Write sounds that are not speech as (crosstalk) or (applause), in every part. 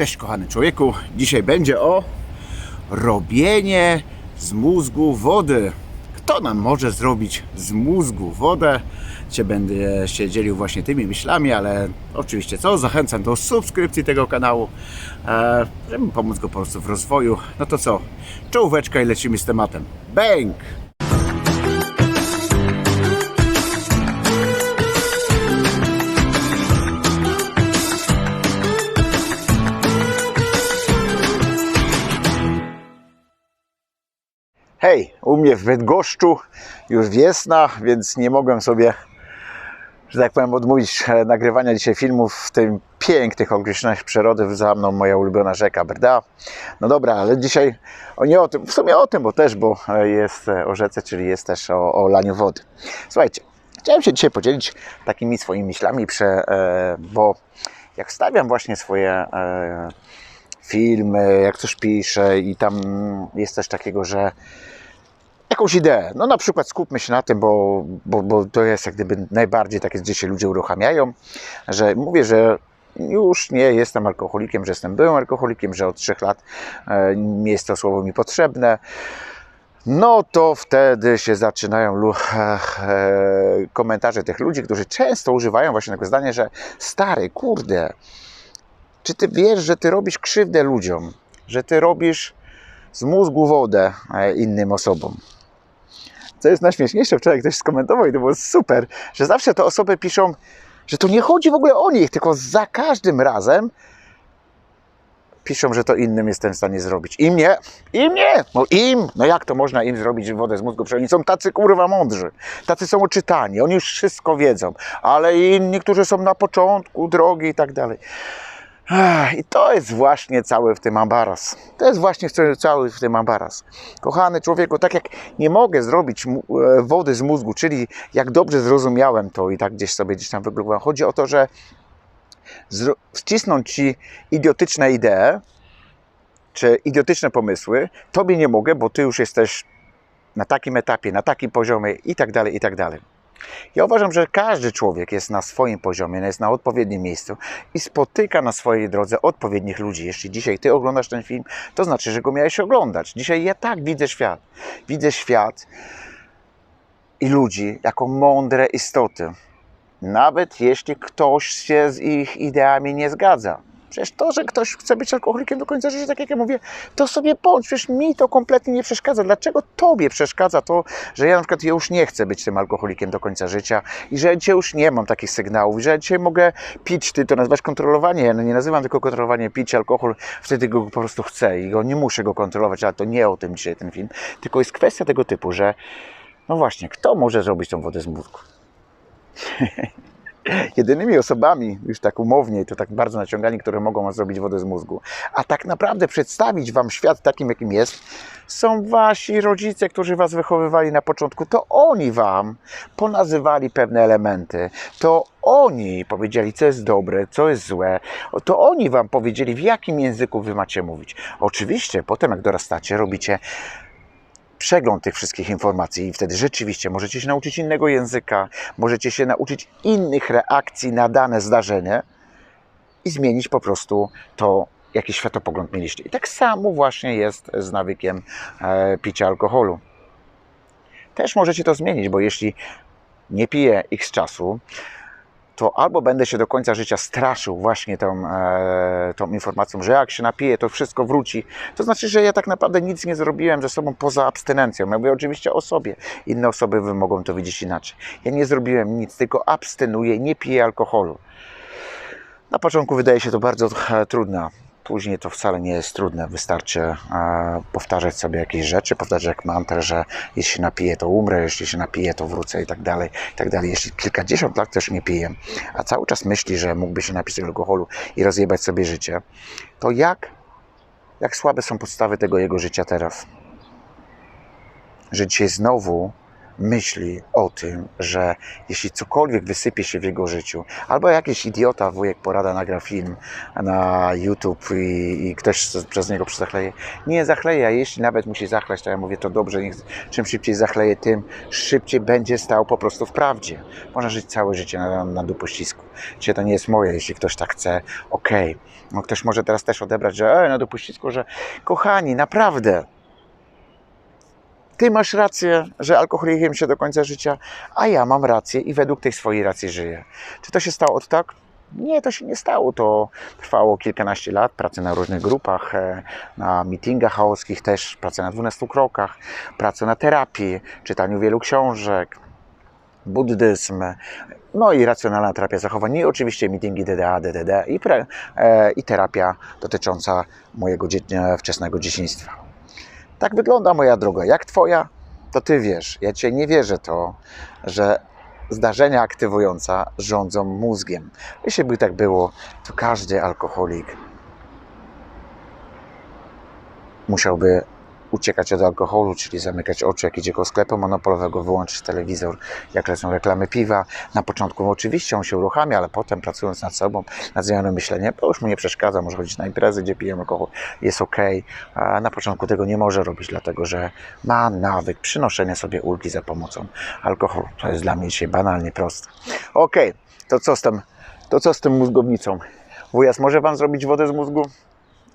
Cześć kochany człowieku, dzisiaj będzie o robienie z mózgu wody. Kto nam może zrobić z mózgu wodę? Dzisiaj będę się dzielił właśnie tymi myślami, ale oczywiście co? Zachęcam do subskrypcji tego kanału, e, żeby pomóc go po prostu w rozwoju. No to co? Czołóweczka i lecimy z tematem. Bęk! Hej, u mnie w Bydgoszczu już wiosna, więc nie mogłem sobie, że tak powiem, odmówić e, nagrywania dzisiaj filmów w tym pięknych okolicznościach przyrody. Za mną moja ulubiona rzeka Brda. No dobra, ale dzisiaj o nie o tym, w sumie o tym, bo też, bo e, jest e, o rzece, czyli jest też o, o laniu wody. Słuchajcie, chciałem się dzisiaj podzielić takimi swoimi myślami, bo jak wstawiam właśnie swoje filmy, jak coś piszę i tam jest coś takiego, że jakąś ideę. No na przykład skupmy się na tym, bo, bo, bo to jest jak gdyby najbardziej takie, gdzie się ludzie uruchamiają, że mówię, że już nie jestem alkoholikiem, że jestem byłym alkoholikiem, że od trzech lat e, nie jest to słowo mi potrzebne. No to wtedy się zaczynają e, e, komentarze tych ludzi, którzy często używają właśnie tego zdania, że stary, kurde, czy ty wiesz, że ty robisz krzywdę ludziom, że ty robisz z mózgu wodę e, innym osobom. Co jest najśmieszniejsze, wczoraj ktoś skomentował i to było super, że zawsze te osoby piszą, że to nie chodzi w ogóle o nich, tylko za każdym razem piszą, że to innym jestem w stanie zrobić. Im nie, im nie, no im, no jak to można im zrobić wodę z mózgu? Przecież oni są tacy kurwa mądrzy, tacy są oczytani, oni już wszystko wiedzą, ale inni, którzy są na początku drogi i tak dalej. I to jest właśnie cały w tym ambaras. To jest właśnie cały w tym ambaras. Kochany człowieku, tak jak nie mogę zrobić e, wody z mózgu, czyli jak dobrze zrozumiałem to i tak gdzieś sobie gdzieś tam wygooglowałem, chodzi o to, że wcisnąć ci idiotyczne idee, czy idiotyczne pomysły, tobie nie mogę, bo ty już jesteś na takim etapie, na takim poziomie i tak dalej, i tak dalej. Ja uważam, że każdy człowiek jest na swoim poziomie, jest na odpowiednim miejscu i spotyka na swojej drodze odpowiednich ludzi. Jeśli dzisiaj ty oglądasz ten film, to znaczy, że go miałeś oglądać. Dzisiaj ja tak widzę świat. Widzę świat i ludzi jako mądre istoty. Nawet jeśli ktoś się z ich ideami nie zgadza. Przecież to, że ktoś chce być alkoholikiem do końca życia, tak jak ja mówię, to sobie bądź. Przecież mi to kompletnie nie przeszkadza. Dlaczego tobie przeszkadza to, że ja na przykład ja już nie chcę być tym alkoholikiem do końca życia i że dzisiaj już nie mam takich sygnałów, że dzisiaj mogę pić, ty to nazywasz kontrolowanie. Ja no nie nazywam tylko kontrolowanie pić alkohol, wtedy go po prostu chcę i go nie muszę go kontrolować, ale to nie o tym dzisiaj ten film. Tylko jest kwestia tego typu, że no właśnie, kto może zrobić tą wodę z mózgu? (laughs) jedynymi osobami, już tak umownie, to tak bardzo naciągani, które mogą zrobić wodę z mózgu, a tak naprawdę przedstawić Wam świat takim, jakim jest, są Wasi rodzice, którzy Was wychowywali na początku. To oni Wam ponazywali pewne elementy. To oni powiedzieli, co jest dobre, co jest złe. To oni Wam powiedzieli, w jakim języku Wy macie mówić. Oczywiście, potem jak dorastacie, robicie przegląd tych wszystkich informacji i wtedy rzeczywiście możecie się nauczyć innego języka, możecie się nauczyć innych reakcji na dane zdarzenie i zmienić po prostu to, jaki światopogląd mieliście. I tak samo właśnie jest z nawykiem e, picia alkoholu. Też możecie to zmienić, bo jeśli nie piję x czasu, to albo będę się do końca życia straszył właśnie tą, e, tą informacją, że jak się napiję, to wszystko wróci. To znaczy, że ja tak naprawdę nic nie zrobiłem ze sobą poza abstynencją. Ja mówię oczywiście o sobie. Inne osoby mogą to widzieć inaczej. Ja nie zrobiłem nic, tylko abstynuję, nie piję alkoholu. Na początku wydaje się to bardzo e, trudne. Później to wcale nie jest trudne. Wystarczy powtarzać sobie jakieś rzeczy, powtarzać jak mantrę, że jeśli się napiję, to umrę, jeśli się napiję, to wrócę i tak dalej, i tak dalej. Jeśli kilkadziesiąt lat też nie piję, a cały czas myśli, że mógłby się tego alkoholu i rozjebać sobie życie, to jak, jak słabe są podstawy tego jego życia teraz? Że dzisiaj znowu myśli o tym, że jeśli cokolwiek wysypie się w jego życiu, albo jakiś idiota, wujek porada nagra film na YouTube i, i ktoś przez niego zachleje, nie zachleje, a jeśli nawet musi zachlać, to ja mówię, to dobrze, niech czym szybciej zachleje, tym szybciej będzie stał po prostu w prawdzie. Można żyć całe życie na, na dupościsku. Dzisiaj to nie jest moje, jeśli ktoś tak chce, okej. No ktoś może teraz też odebrać, że e, na dupościsku, że kochani, naprawdę, ty masz rację, że alkoholikiem się do końca życia, a ja mam rację i według tej swojej racji żyję. Czy to się stało od tak? Nie, to się nie stało. To trwało kilkanaście lat, pracy na różnych grupach, e, na meetingach chaoskich też, pracy na 12 krokach, pracy na terapii, czytaniu wielu książek, buddyzm, no i racjonalna terapia zachowań, i oczywiście meetingi DDA, DDD i, pre, e, i terapia dotycząca mojego dzie- wczesnego dzieciństwa. Tak wygląda moja droga. Jak twoja, to ty wiesz. Ja cię nie wierzę to, że zdarzenia aktywujące rządzą mózgiem. Jeśli by tak było, to każdy alkoholik musiałby uciekać od alkoholu, czyli zamykać oczy, jak idzie do sklepu monopolowego, wyłączyć telewizor, jak lecą reklamy piwa. Na początku oczywiście on się uruchamia, ale potem pracując nad sobą, nad zmianą myślenia, to już mu nie przeszkadza, może chodzić na imprezy, gdzie pijemy alkohol, jest ok. A na początku tego nie może robić, dlatego że ma nawyk przynoszenia sobie ulgi za pomocą alkoholu. To jest dla mnie dzisiaj banalnie proste. Ok, to co z tym, to co z tym mózgownicą? Wujas może Wam zrobić wodę z mózgu?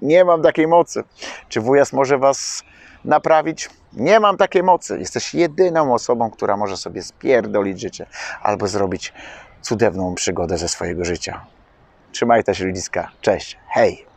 Nie mam takiej mocy. Czy wujas może Was naprawić? Nie mam takiej mocy. Jesteś jedyną osobą, która może sobie spierdolić życie albo zrobić cudowną przygodę ze swojego życia. Trzymajcie się ludziska. Cześć. Hej.